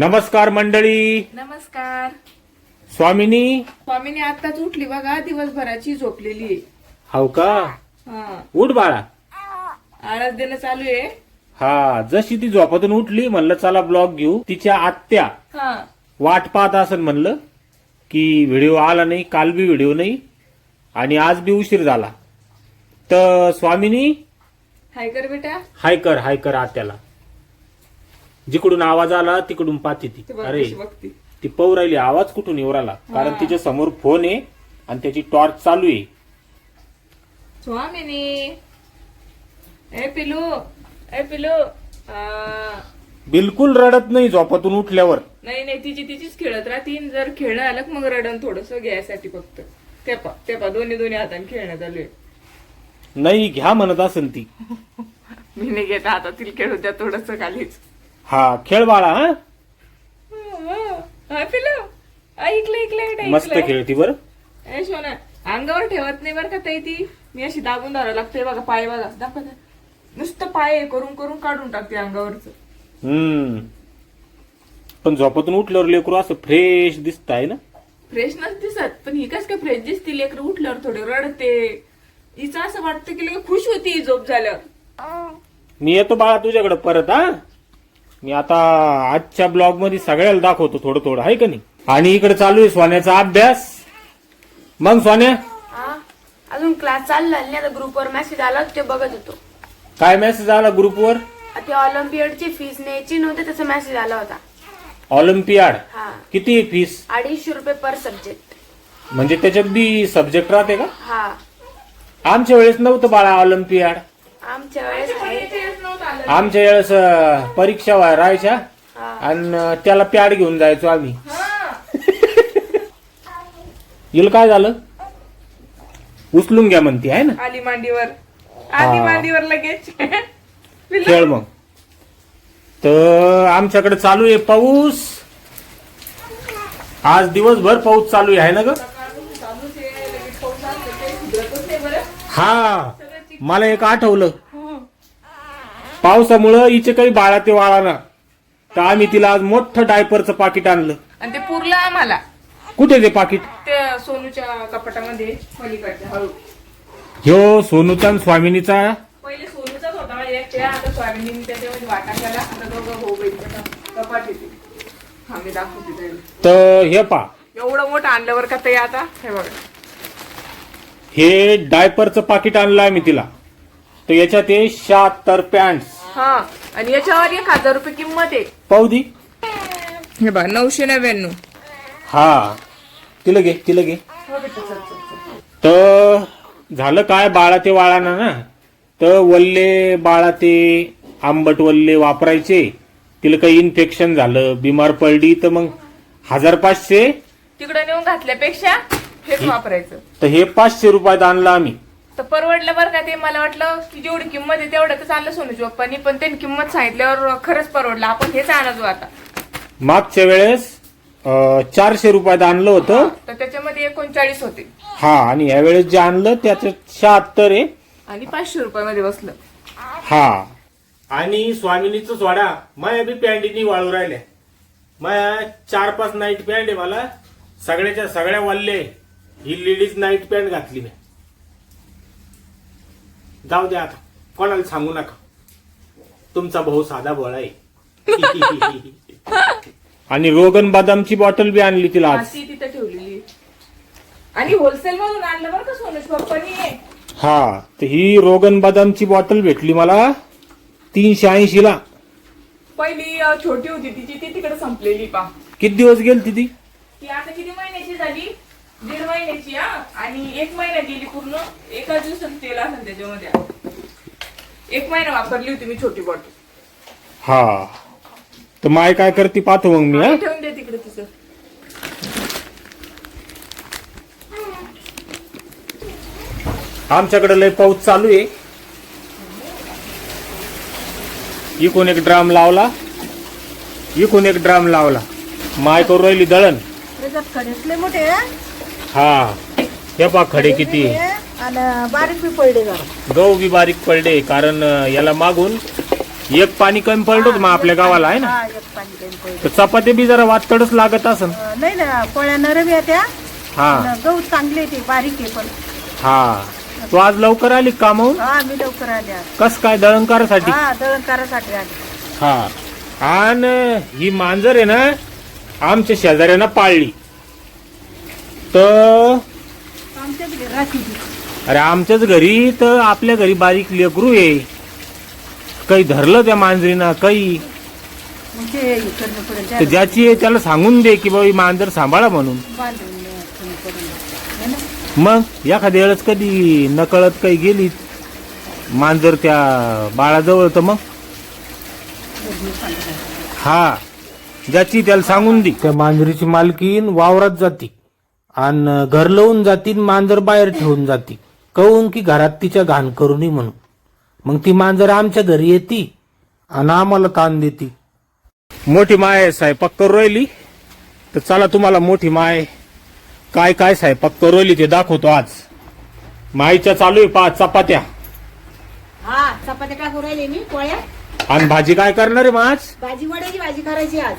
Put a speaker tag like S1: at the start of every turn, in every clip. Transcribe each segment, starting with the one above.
S1: नमस्कार मंडळी.
S2: नमस्कार.
S1: स्वामिनी.
S2: स्वामीने आताच उठली बघा दिवसभराची झोपलेली आहे.
S1: हाव का?
S2: हा.
S1: उठ बाळा.
S2: आळस देणं चालू आहे.
S1: हा जशी ती झोपातून उठली म्हणलं चला ब्लॉग घेऊ. तिच्या आत्या
S2: हा.
S1: वाट पाहत असन म्हणलं की व्हिडिओ आला नाही काल बी व्हिडिओ नाही आणि आज बी उशीर झाला. तर स्वामिनी
S2: हाय कर बेटा.
S1: हाय कर हाय कर आत्याला. जिकडून आवाज आला तिकडून पाहते ती. अरे
S2: बघती.
S1: ती पौ राहिली आवाज कुठून येऊ राहिला? कारण. तिच्या समोर फोन आहे आणि त्याची टॉर्च चालू आहे.
S2: स्वामिनी. ए पिलू. ए पिलू. आ,
S1: बिलकुल रडत नाही झोपातून उठल्यावर.
S2: नाही नाही तिची तिचीच खेळत राहतील जर खेळणं आलं की मग रडण थोडस घ्यायसाठी फक्त. ते पा ते पा दोन्ही दोन्ही हाताने खेळणं चालू आहे.
S1: नाही घ्या म्हणत असेल ती.
S2: मी नाही घेत हातातील खेळू द्या थोडस खालीच.
S1: हा खेळ बाळा हा?
S2: हा पिलू ऐकलं ऐकलं
S1: मस्त खेळती बर.
S2: सोना अंगावर ठेवत नाही बरं का ताई ती? मी अशी दाबून धरावं लागते बघा पाय बघा. दाखवा. नुसतं पाय करून करून काढून टाकते अंगावरच.
S1: हम्म. पण झोपातून उठल्यावर लेकरू असं फ्रेश दिसत आहे ना?
S2: फ्रेशनच दिसत पण ही कस काय फ्रेश दिसते? लेकर उठल्यावर थोडे रडते. हिचं असं वाटतं की लगे खुश होती झोप झाल्यावर.
S1: मी येतो बाळा तुझ्याकडे परत हा? मी आता आजच्या ब्लॉगमध्ये सगळ्याला दाखवतो थोडं थोडं आहे का नाही? आणि इकडे चालू आहे सोन्याचा अभ्यास. मग सोन्या?
S3: हा? अजून क्लास चालला नाही आता ग्रुपवर मेसेज आला ते बघत होतो.
S1: काय मेसेज आला ग्रुपवर
S3: ते ऑलिम्पियडची फीस न्यायची नव्हती त्याचा मेसेज आला होता.
S1: ऑलिम्पियाड?
S3: हा.
S1: किती फीस
S3: अडीचशे रुपये पर सब्जेक्ट
S1: म्हणजे त्याच्यात बी सब्जेक्ट राहते का?
S3: हा.
S1: आमच्या वेळेस नव्हतं बाळा ऑलिम्पियाड.
S3: आमच्या वेळेस आहे.
S1: आमच्या वेळेस अं, परीक्षा व्हाय- राहायच्या
S3: हा.
S1: आणि अं, त्याला पॅड घेऊन जायचो आम्ही
S2: हा.
S1: हिला काय झालं उचलून घ्या म्हणते आहे ना
S2: आली मांडीवर आली
S1: हा.
S2: मांडीवर लगेच.
S1: खेळ मग तर आमच्याकडे चालू आहे पाऊस आज दिवसभर पाऊस चालू आहे ना ग. हा मला एक आठवलं पावसामुळं हिचे काही बाळा ते वाळाना तर आम्ही तिला आज मोठं डायपरचं पाकिट आणलं.
S2: आणि ते पुरलं आम्हाला.
S1: कुठे ते पाकिट?
S2: ते सोनूच्या कपाटामध्ये पलीकडच्या. हळू.
S1: ह्यो सोनूचा आणि स्वामिनीचा?
S2: पहिले सोनूचाच होता त्या आता स्वामींनी त्याच्यामध्ये वाटा केला. आता दोघं भाऊ बहीण कपाट येते हा मी दाखवते त्याला.
S1: तर हे पा
S2: एवढं मोठं आणल्यावर का ते आता? हे बघा.
S1: हे डायपरचं पाकिट आणलं आम्ही तिला. तर याच्यात आहे शहात्तर पॅन्ट
S2: हा आणि याच्यावर एक हजार रुपये किंमत आहे.
S1: पाहू दी
S2: हे बघा नऊशे नव्याण्णव.
S1: हा. तिला घे तिला घे.
S2: हो.
S1: तर झालं काय बाळा ते वाळाना ना? तर वल्ले बाळा ते आंबट वल्ले वापरायचे. तिला काही इन्फेक्शन झालं बिमार पडली तर मग हजार पाचशे?
S2: तिकडं नेऊन घातल्यापेक्षा हेच वापरायचं.
S1: तर हे पाचशे रुपयात आणलं आम्ही.
S2: तर परवडलं बरं का ते मला वाटलं की जेवढी किंमत आहे तेवढ्यातच आणलं सोनूच्या पप्पानी पण त्यांनी किंमत सांगितल्यावर खरंच परवडलं. आपण हेच आणतो आता.
S1: मागच्या वेळेस अं, चारशे रुपयात आणलं होतं.
S2: तर त्याच्यामध्ये एकोणचाळीस होते.
S1: हा आणि यावेळेस जे आणलं त्याच्यात शहात्तर आहे.
S2: आणि पाचशे रुपयामध्ये बसलं.
S1: हा. आणि स्वामिनीचं सोडा. माया बी पॅन्टीनी वाळू राहिल्या. माया चार पाच नाईट पॅन्ट आहे मला. सगळ्याच्या सगळ्या वाढले ही लेडीज नाईट पॅन्ट घातली मी. जाऊ द्या आता. कोणाला सांगू नका. तुमचा भाऊ साधा भोळा आहे. आणि रोगन बदामची बॉटल बी आणली तिला आज.
S2: ती तिथं ठेवलेली. आणि होलसेल मधून आणलं बरं का सोनूच्या पप्पानी
S1: हा तर ही रोगन बदामची बॉटल भेटली मला तीनशे ऐंशी ला.
S2: पहिली अं, छोटी होती तिची ती तिकडे संपलेली पा
S1: किती दिवस गेली ती?
S2: ती आता किती महिन्याची झाली? दीड महिन्याची हा? आणि एक महिना गेली पूर्ण. एका दिवसात तेल असेल त्याच्यामध्ये. एक महिना वापरली होती मी छोटी बॉटल
S1: हा. तर माय काय करते पाहतो मग मी हा?
S2: ठेवून दे तिकडे तिचं.
S1: आमच्याकडे लय पाऊस चालू आहे. इकून एक ड्राम लावला. इकून एक ड्राम लावला. माय करू राहिली दळण.
S4: त्याच्यात मोठे आहे,
S1: हा. हे पा खडे किती.
S4: आणि बारीक बी पडले जरा.
S1: गहू बी बारीक पडले कारण अं, याला मागून एक पाणी कमी पडलं मग आपल्या गावाला आहे ना?
S4: हा एक पाणी कमी पडलं.
S1: तर चपाती बी जरा वातडच लागत असन.
S4: अं, नाही ना पोळ्या नरम येत्या.
S1: हा.
S4: आणि गहू चांगले ते बारीक आहे पण.
S1: हा. तू आज लवकर आली कामावून
S4: हा मी लवकर आले आज.
S1: कस काय दळणकारासाठी?
S4: हा दळणकारासाठी आले.
S1: हा. आणि ही मांजर आहे ना आमच्या शेजाऱ्यानं पाळली. तर अरे आमच्याच घरी तर आपल्या घरी बारीक लेकरू आहे. काही धरलं त्या मांजरीनं काही. तर ज्याची आहे त्याला सांगून दे की बाबा मांजर सांभाळा म्हणून. मग एखाद्या वेळेस कधी नकळत काही गेली मांजर त्या बाळाजवळ तर मग? हा. ज्याची त्याला सांगून दे. त्या मांजरीची मालकीन वावरात जाती. आणि घर लावून जाती आणि मांजर बाहेर ठेवून जाती कहून की घरात तिच्या घाण करू नये म्हणून. मग ती मांजर आमच्या घरी येते आणि आम्हाला ताण देते. मोठी माय स्वयंपाक करू राहिली? तर चला तुम्हाला मोठी माय काय काय स्वयंपाक करू राहिली ते दाखवतो आज. माईच्या चालू आहे पाच चपात्या.
S4: हा चपात्या टाकून राहिले मी? पोळ्या?
S1: आणि भाजी काय करणार आहे मग आज?
S4: भाजी वड्याची भाजी करायची आज.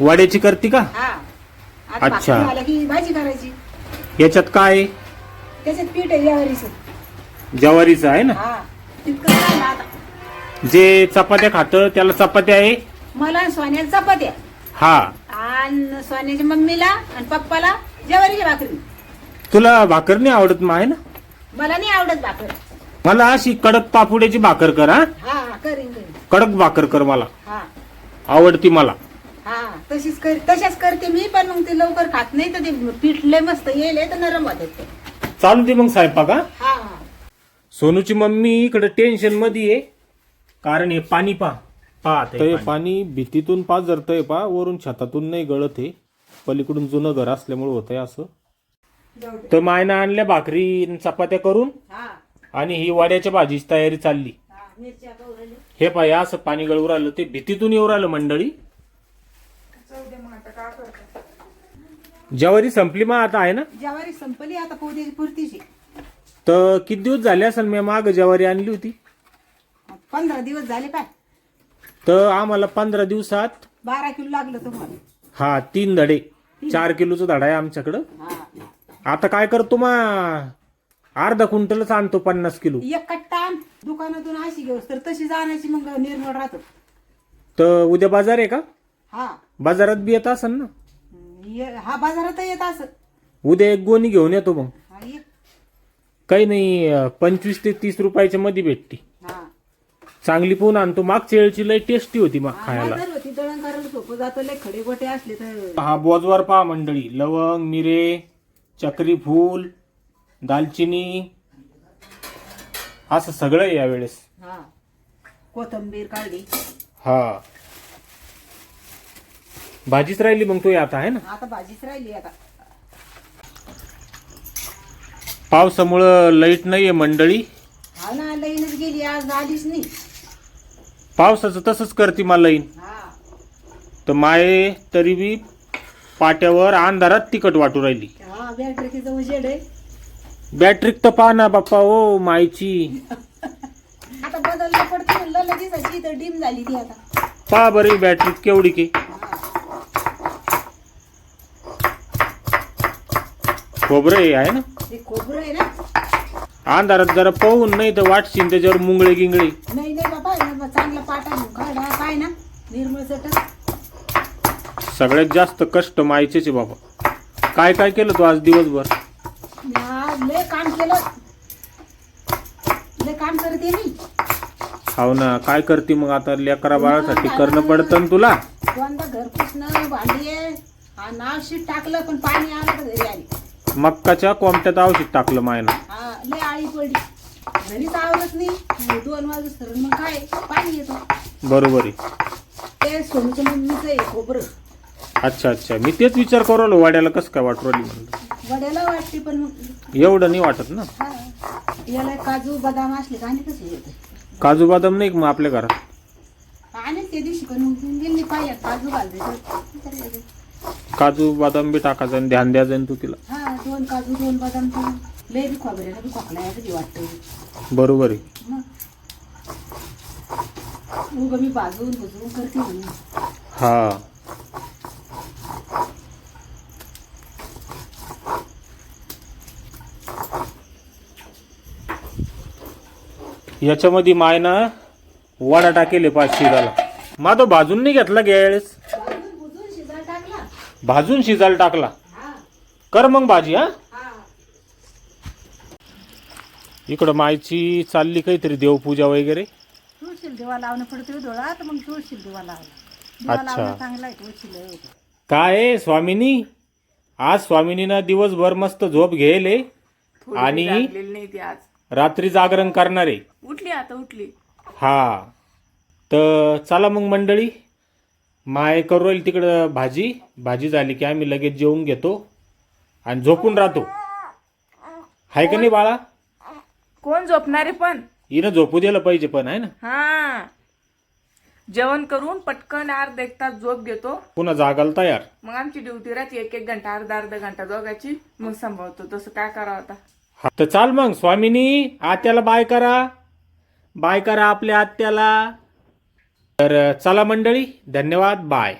S1: वड्याची करते का?
S4: हा.
S1: अच्छा.
S4: भाकरी झाल्या की भाजी करायची.
S1: याच्यात काय? आहे?
S4: त्याच्यात पीठ आहे यावरीचं
S1: ज्वारीचं आहे ना?
S4: हा तितकं झालं आता.
S1: जे चपात्या खातं त्याला चपात्या आहे?
S4: मला सोन्याच्या चपात्या.
S1: हा.
S4: आणि सोन्याच्या मम्मीला आणि पप्पाला ज्वारीची भाकरी.
S1: तुला भाकर नाही आवडत मग आहे ना?
S4: मला नाही आवडत भाकर.
S1: मला अशी कडक पापुड्याची भाकर कर हा
S4: करीन करीन.
S1: कडक भाकर कर मला.
S4: हा.
S1: आवडती मला.
S4: तशीच कर तशाच करते मी पण मग ते लवकर खात नाही तर ते पीठ लय मस्त येईल तर नरम होतात ते.
S1: चालू दे मग स्वयंपाक हा?
S4: हा. हा
S1: सोनूची मम्मी इकडे टेन्शनमध्ये. आहे कारण हे पाणी पा पाहत पाणी. भीतीतून पाच जरतय पा वरून छतातून नाही गळत आहे पलीकडून जुनं घर असल्यामुळे होतंय असं. तर मायनं आणल्या भाकरी आणि चपात्या करून
S4: हा.
S1: आणि ही वाड्याच्या भाजीची तयारी चालली.
S4: हा मिरच्या.
S1: हे पाय असं पाणी गळून राहिलं ते भीतीतून येऊ राहिलं मंडळी. ज्वारी संपली मग आता आहे ना?
S4: ज्वारी संपली आता पोहत्याची पुरतीची.
S1: तर किती दिवस झाले असेल मी माग ज्वारी आणली होती?
S4: पंधरा दिवस झाले काय
S1: तर आम्हाला पंधरा दिवसात
S4: बारा किलो लागलं तुम्हाला.
S1: हा तीन धडे. चार किलोचा धडा आहे आमच्याकडं.
S4: हा.
S1: आता काय करतो मग अर्धा क्विंटलच आणतो पन्नास किलो.
S4: एक कट्टा आण, दुकानातून अशी घेऊस तर तशी जाण्याची मग निर्मळ राहतो.
S1: तर उद्या बाजार आहे का?
S4: हा.
S1: बाजारात बी येत असेल ना?
S4: ये- हा बाजारात येत असं.
S1: उद्या एक गोणी घेऊन येतो मग.
S4: हा ये.
S1: काही नाही पंचवीस ते तीस रुपयाच्या मध्ये भेटते.
S4: हा.
S1: चांगली पण आणतो. मागच्या वेळची लय टेस्टी होती मग खायला.
S4: बाजार होती दळण करायला सोपं जातं लय खडे गोटे असले तर.
S1: हा बोजवर पहा मंडळी. लवंग मिरे चक्री फूल दालचिनी. असं सगळं आहे यावेळेस.
S4: हा. कोथंबीर काढली
S1: हा. भाजीच राहिली मग तो आता आहे ना?
S4: आता भाजीच राहिली आता.
S1: पावसामुळं लाइट नाहीये मंडळी.
S4: हा ना लाईनच गेली आज आलीच नाही.
S1: पावसाचं तसंच करते मला लाईन.
S4: हा.
S1: तर माये तरी बी पाट्यावर अंधारात तिकट वाटू राहिली.
S4: हा आहे
S1: बॅटरीक तर पहा ना बाप्पा ओ मायची
S4: आता बदललं पडतं म्हणलं लगेच अशी तर डीम झाली ती आता.
S1: पहा बरी बॅटरी केवढी की. खोबरं हे आहे ना?
S4: ते खोबरं आहे ना?
S1: अंधारात जरा पाहून नाही तर वाटशीन त्याच्यावर मुंगळे गिंगळे.
S4: नाही नाही बाबा हे चांगला पाटा काय ना निर्मळ चटक.
S1: सगळ्यात जास्त कष्ट मायचेच आहे बाबा. काय काय केलं तू आज दिवसभर?
S4: आज लय काम केलं. लय काम करते मी.
S1: हाव ना काय करते मग आता लेकरा बाळासाठी? करणं पडतं ना तुला?
S4: दोनदा घर पुसणं भांडी आहे. हा नाव शीट टाकलं पण पाणी आलं तर घरी आली.
S1: मक्काच्या कोमट्यात औषध टाकलं मायनं.
S4: हा लय आळी पडली. घरीच आवडत नाही. मग दोन वाजता सर मग काय? पाणी येतं.
S1: बरोबर आहे.
S4: ते सोनूचं मम्मीचं आहे खोबरं.
S1: अच्छा अच्छा. मी तेच विचार करू राहिलो वाड्याला कसं काय वाटू राहिली म्हणलं
S4: वड्याला वाटते पण मग
S1: एवढं नाही वाटत ना?
S4: हा. याला काजू बदाम असले का आणि कसं येते?
S1: काजू बदाम नाही का मग आपल्या घरात?
S4: आणि त्या दिवशी पण मग गेली पाहिजे काजू घालते.
S1: काजू बदाम बी टाकायचं आणि ध्यान द्यायचं तू तिला.
S4: हा दोन काजू दोन बदाम तर लय बी खोबऱ्याला बी खोकला यायचं बी वाटतं.
S1: बरोबर आहे.
S4: मग? उग मी बाजून बुजवून करते म्हणे
S1: हा. याच्यामध्ये मायनं वडा टाकेले पाच शिजाला. मा तो भाजून नाही घेतला गॅस
S4: बाजून बुजून शिजायला टाकला
S1: भाजून शिजायला टाकला.
S4: हा
S1: कर मग भाजी हा?
S4: हा
S1: इकडं मायची चालली काहीतरी देवपूजा वगैरे.
S4: तुळशील देवा लावणं पडतो डोळा तर मग तुळशील देवा लावला. देवा
S1: अच्छा.
S4: लावणं चांगला आहे तुळशीला
S1: काय आहे, स्वामिनी? आज स्वामिनीनं दिवसभर मस्त झोप घेले आणि?
S2: जागलेली नाही ती आज.
S1: रात्री जागरण करणारे.
S2: उठली आता उठली.
S1: हा. तर चला मग मंडळी. माय करू राहील तिकडं भाजी. भाजी झाली की आम्ही लगेच जेवून घेतो आणि झोपून राहतो. हाय का नाही बाळा?
S2: कोण झोपणारे पण?
S1: हिनं झोपू दिलं पाहिजे पण आहे ना?
S2: हा. जेवण करून पटकन अर्धा एक तास झोप घेतो.
S1: पुन्हा जागाल तयार.
S2: मग आमची ड्युटी राहते एक एक घंटा अर्धा अर्धा घंटा जोगायची मग सांभाळतो. तसं काय करावं आता?
S1: हा, तर चाल मग स्वामिनी. आत्याला बाय करा. बाय करा आपल्या आत्याला. तर चला मंडळी धन्यवाद बाय.